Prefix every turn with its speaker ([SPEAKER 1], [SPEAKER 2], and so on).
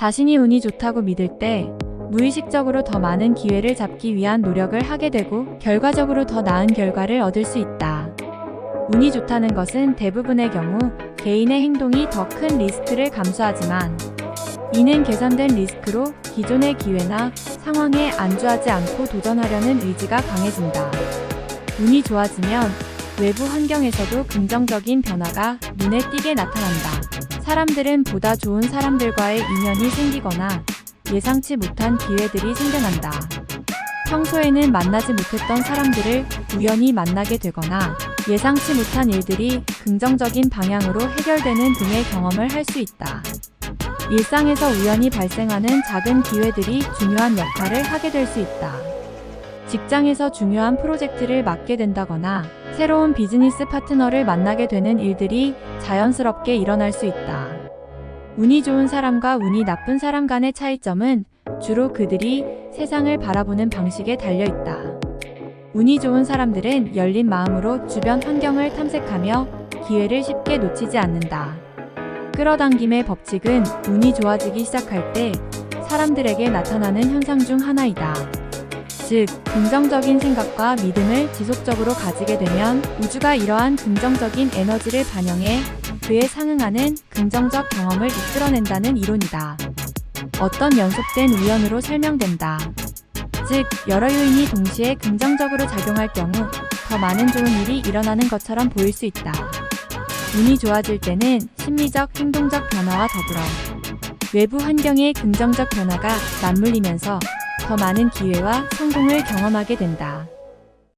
[SPEAKER 1] 자신이 운이 좋다고 믿을 때 무의식적으로 더 많은 기회를 잡기 위한 노력을 하게 되고 결과적으로 더 나은 결과를 얻을 수 있다. 운이 좋다는 것은 대부분의 경우 개인의 행동이 더 큰 리스크를 감수하지만 이는 계산된 리스크로 기존의 기회나 상황에 안주하지 않고 도전하려는 의지가 강해진다. 운이 좋아지면 외부 환경에서도 긍정적인 변화가 눈에 띄게 나타난다. 사람들은 보다 좋은 사람들과의 인연이 생기거나 예상치 못한 기회들이 생겨난다. 평소에는 만나지 못했던 사람들을 우연히 만나게 되거나 예상치 못한 일들이 긍정적인 방향으로 해결되는 등의 경험을 할 수 있다. 일상에서 우연히 발생하는 작은 기회들이 중요한 역할을 하게 될 수 있다. 직장에서 중요한 프로젝트를 맡게 된다거나 새로운 비즈니스 파트너를 만나게 되는 일들이 자연스럽게 일어날 수 있다. 운이 좋은 사람과 운이 나쁜 사람 간의 차이점은 주로 그들이 세상을 바라보는 방식에 달려 있다. 운이 좋은 사람들은 열린 마음으로 주변 환경을 탐색하며 기회를 쉽게 놓치지 않는다. 끌어당김의 법칙은 운이 좋아지기 시작할 때 사람들에게 나타나는 현상 중 하나이다. 즉, 긍정적인 생각과 믿음을 지속적으로 가지게 되면 우주가 이러한 긍정적인 에너지를 반영해 그에 상응하는 긍정적 경험을 이끌어낸다는 이론이다. 어떤 연속된 우연으로 설명된다. 즉, 여러 요인이 동시에 긍정적으로 작용할 경우 더 많은 좋은 일이 일어나는 것처럼 보일 수 있다. 운이 좋아질 때는 심리적, 행동적 변화와 더불어 외부 환경의 긍정적 변화가 맞물리면서 더 많은 기회와 성공을 경험하게 된다.